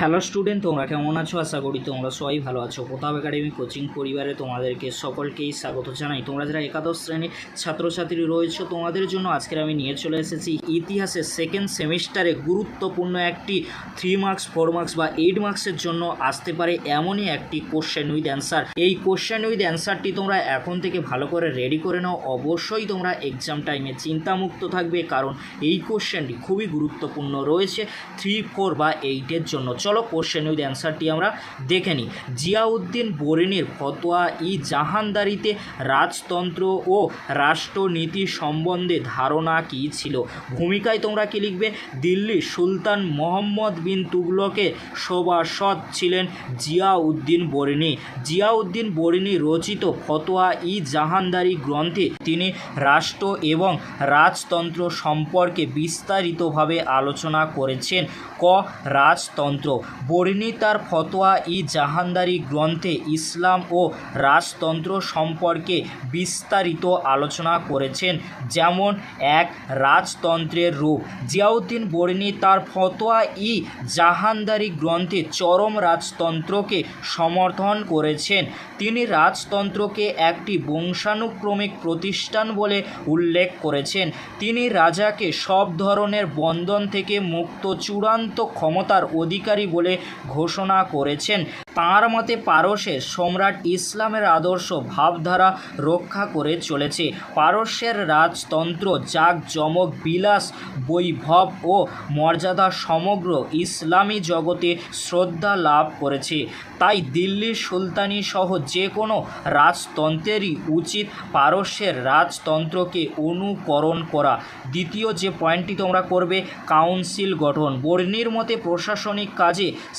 Hello student তোমরা কেমন আছো? আশা করি তোমরা সবাই ভালো আছো। প্রতাপ একাডেমি কোচিং পরিবারে তোমাদেরকে সকলকেই স্বাগত জানাই। তোমরা যারা একাদশ শ্রেণির ছাত্রছাত্রী রয়েছে, তোমাদের জন্য আজকের আমি নিয়ে চলে এসেছি ইতিহাসের সেকেন্ড সেমিস্টারে গুরুত্বপূর্ণ একটি থ্রি মার্কস ফোর মার্কস বা এইট মার্কসের জন্য আসতে পারে এমনই একটি কোশ্চেন উইথ অ্যান্সার এই কোশ্চেন উইথ অ্যান্সারটি তোমরা এখন থেকে ভালো করে রেডি করে নাও। অবশ্যই তোমরা এক্সাম টাইমে চিন্তামুক্ত থাকবে, কারণ এই কোশ্চেনটি খুবই গুরুত্বপূর্ণ রয়েছে থ্রি ফোর বা এইটের জন্য। চলো কোশ্চেন উইথ অ্যান্সারটি আমরা দেখে নিই। জিয়াউদ্দিন বরিনির ফতোয়া ই জাহানদারিতে রাজতন্ত্র ও রাষ্ট্রনীতি সম্বন্ধে ধারণা কী ছিল? ভূমিকায় তোমরা কি লিখবে? দিল্লির সুলতান মোহাম্মদ বিন তুগলকের সভাসদ ছিলেন জিয়াউদ্দিন বরিনি। জিয়াউদ্দিন বরিনি রচিত ফতোয়া ই জাহানদারি গ্রন্থে তিনি রাষ্ট্র এবং রাজতন্ত্র সম্পর্কে বিস্তারিতভাবে আলোচনা করেছেন। ক. রাজতন্ত্র বরিনি তার ফতোয়া ই জাহানদারি গ্রন্থে ইসলাম ও রাজতন্ত্র সম্পর্কে বিস্তারিত আলোচনা করেছেন, যেমন এক রাজতন্ত্রের রূপ। জিয়াউদ্দিন বরিনি তার ফতোয়া ই জাহানদারি গ্রন্থে চরম রাজতন্ত্রকে সমর্থন করেছেন। তিনি রাজতন্ত্রকে একটি বংশানুক্রমিক প্রতিষ্ঠান বলে উল্লেখ করেছেন। তিনি রাজাকে সব ধরনের বন্ধন থেকে মুক্ত চূড়ান্ত ক্ষমতার অধিকারী বলে ঘোষণা করেছেন। তাঁর মতে পারস্যের সম্রাট ইসলামের আদর্শ ভাবধারা রক্ষা করে চলেছে। পারস্যের রাজতন্ত্র জাঁকজমক, বিলাস বৈভব ও মর্যাদা সমগ্র ইসলামী জগতে শ্রদ্ধা লাভ করেছে। তাই দিল্লির সুলতানি সহ যে কোনো রাজতন্ত্রেরই উচিত পারস্যের রাজতন্ত্রকে অনুকরণ করা। দ্বিতীয় যে পয়েন্টটি তোমরা করবে, কাউন্সিল গঠন। বর্ণির মতে প্রশাসনিক কাজে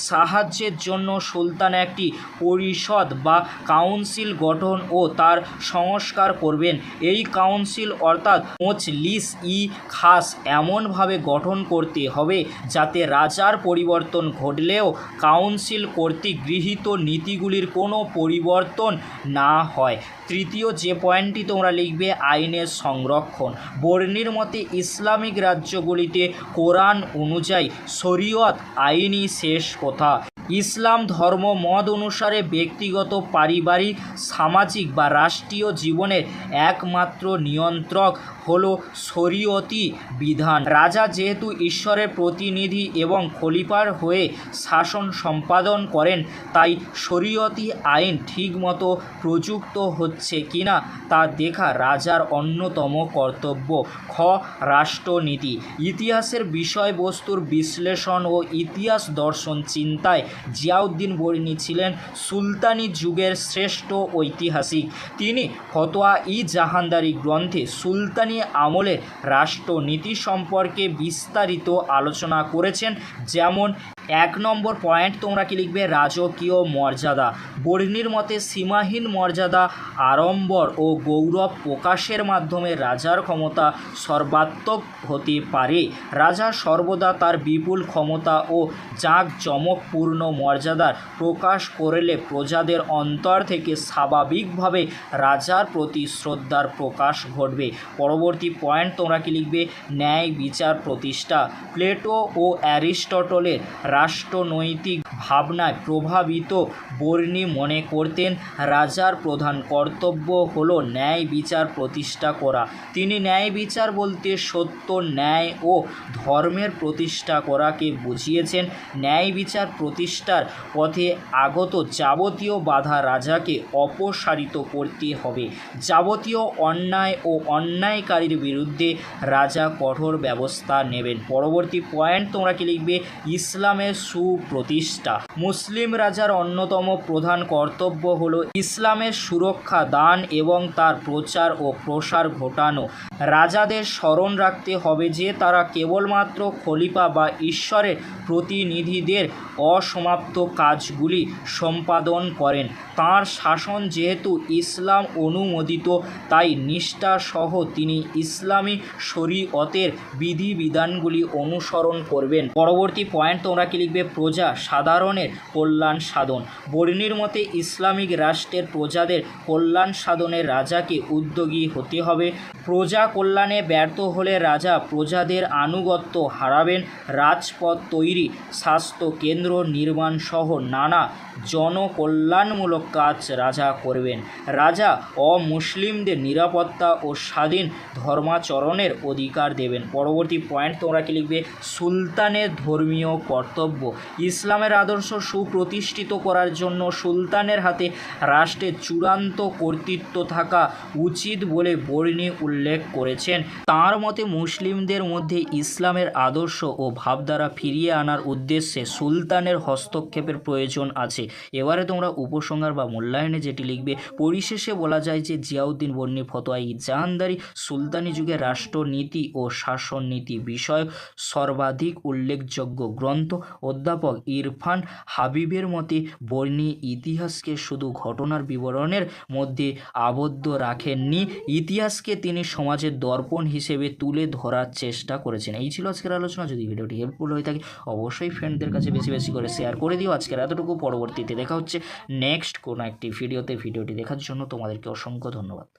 সাহায্যের জন্য সুলতান একটি পরিষদ বা কাউন্সিল গঠন ও তার সংস্কার করবেন। এই কাউন্সিল অর্থাৎ মোচলিস ই খাস এমনভাবে গঠন করতে হবে যাতে রাজার পরিবর্তন ঘটলেও কাউন্সিল কর্তৃক গৃহীত নীতিগুলির কোনো পরিবর্তন না হয়। তৃতীয় যে পয়েন্টটি তোমরা লিখবে, আইনের সংরক্ষণ। বর্ণির মতে, ইসলামিক রাজ্যগুলিতে কোরআন অনুযায়ী শরীয়ত शेष को था। ইসলাম ধর্ম মত অনুসারে ব্যক্তিগত, পারিবারিক, সামাজিক বা রাষ্ট্রীয় জীবনের একমাত্র নিয়ন্ত্রক হলো শরীয়তি বিধান। রাজা যেহেতু ঈশ্বরের প্রতিনিধি এবং খলিফার হয়ে শাসন সম্পাদন করেন, তাই শরীয়তি আইন ঠিকমতো প্রযুক্ত হচ্ছে কিনা তা দেখা রাজার অন্যতম কর্তব্য। খ. রাষ্ট্রনীতি। ইতিহাসের বিষয়বস্তুর বিশ্লেষণ ও ইতিহাস দর্শন চিন্তায় জিয়াউদ্দিন বরিনি ছিলেন সুলতানি যুগের শ্রেষ্ঠ ঐতিহাসিক। তিনি ফতোয়া ই জাহানদারি গ্রন্থে সুলতানি আমলের রাষ্ট্রনীতি সম্পর্কে বিস্তারিত আলোচনা করেছেন, যেমন এক নম্বর পয়েন্ট তোমরা কি লিখবে? রাজকীয় মর্যাদা। বর্ণির মতে সীমাহীন মর্যাদা আড়ম্বর ও গৌরব প্রকাশের মাধ্যমে রাজার ক্ষমতা সর্বাত্মক হতে পারে। রাজা সর্বদা তার বিপুল ক্ষমতা ও জাঁকজমকপূর্ণ মর্যাদার প্রকাশ করলে প্রজাদের অন্তর থেকে স্বাভাবিকভাবে রাজার প্রতি শ্রদ্ধার প্রকাশ ঘটবে। পরবর্তী পয়েন্ট তোমরা কি লিখবে? ন্যায় বিচার প্রতিষ্ঠা। প্লেটো ও অ্যারিস্টটলের রাষ্ট্রনৈতিক ভাবনায় প্রভাবিত বর্ণি মনে করতেন, রাজার প্রধান কর্তব্য হলো ন্যায় বিচার প্রতিষ্ঠা করা। তিনি ন্যায় বিচার বলতে সত্য, ন্যায় ও ধর্মের প্রতিষ্ঠা করাকে বুঝিয়েছেন। ন্যায় বিচার প্রতিষ্ঠার পথে আগত যাবতীয় বাধা রাজাকে অপসারিত করতে হবে। যাবতীয় অন্যায় ও অন্যায়কারীর বিরুদ্ধে রাজা কঠোর ব্যবস্থা নেবেন। পরবর্তী পয়েন্ট তোমরা কি লিখবে? ইসলামের সুপ্রতিষ্ঠা। মুসলিম রাজার অন্যতম প্রধান কর্তব্য হল ইসলামের সুরক্ষা, দান এবং তার প্রচার ও প্রসার ঘটানো। রাজাদের স্মরণ রাখতে হবে যে তারা কেবলমাত্র খলিফা বা ঈশ্বরের প্রতিনিধিদের অসমাপ্ত কাজগুলি সম্পাদন করেন। তাঁর শাসন যেহেতু ইসলাম অনুমোদিত, তাই নিষ্ঠা সহ তিনি ইসলামী শরীয়তের বিধিবিধানগুলি অনুসরণ করবেন। পরবর্তী পয়েন্ট তোমরা কি লিখবে? প্রজা সাধারণ সাধারণের কল্যাণ সাধন। বর্ণির মতে, ইসলামিক রাষ্ট্রের প্রজাদের কল্যাণ সাধনে রাজাকে উদ্যোগী হতে হবে। প্রজা কল্যাণে ব্যর্থ হলে রাজা প্রজাদের আনুগত্য হারাবেন। রাজপথ তৈরি, স্বাস্থ্য কেন্দ্র নির্মাণ সহ নানা জনকল্যাণমূলক কাজ রাজা করবেন। রাজা অমুসলিমদের নিরাপত্তা ও স্বাধীন ধর্মাচরণের অধিকার দেবেন। পরবর্তী পয়েন্ট তোমরা কি লিখবে? সুলতানের ধর্মীয় কর্তব্য। ইসলামের আদর্শ সুপ্রতিষ্ঠিত করার জন্য সুলতানের হাতে রাষ্ট্রের চূড়ান্ত কর্তৃত্ব থাকা উচিত বলে বর্ণি উল্লেখ করেছেন। তার মতে, মুসলিমদের মধ্যে ইসলামের আদর্শ ও ভাবধারা ফিরিয়ে আনার উদ্দেশ্যে সুলতানের হস্তক্ষেপের প্রয়োজন আছে। এবারে তোমরা উপসংহার বা মূল্যায়নে যেটি লিখবে, পরিশেষে বলা যায় যে জিয়াউদ্দিন বর্ণি ফতোয়া ই জাহানদারি সুলতানি যুগে রাষ্ট্রনীতি ও শাসননীতি বিষয়ক সর্বাধিক উল্লেখযোগ্য গ্রন্থ। অধ্যাপক ইরফান হাবিবের মতে, বর্ণি ইতিহাসকে শুধু ঘটনার বিবরণের মধ্যে আবদ্ধ রাখেননি, ইতিহাসকে তিনি সমাজের দর্পণ হিসেবে তুলে ধরার চেষ্টা করেছেন। এই ছিল আজকের আলোচনা। যদি ভিডিওটি হেল্পফুল হয়ে থাকে, অবশ্যই ফ্রেন্ডদের কাছে বেশি বেশি করে শেয়ার করে দিও। আজকের এতটুকু, পরবর্তীতে দেখা হচ্ছে নেক্সট কোনো একটি ভিডিওতে ভিডিওটি দেখার জন্য তোমাদেরকে অসংখ্য ধন্যবাদ।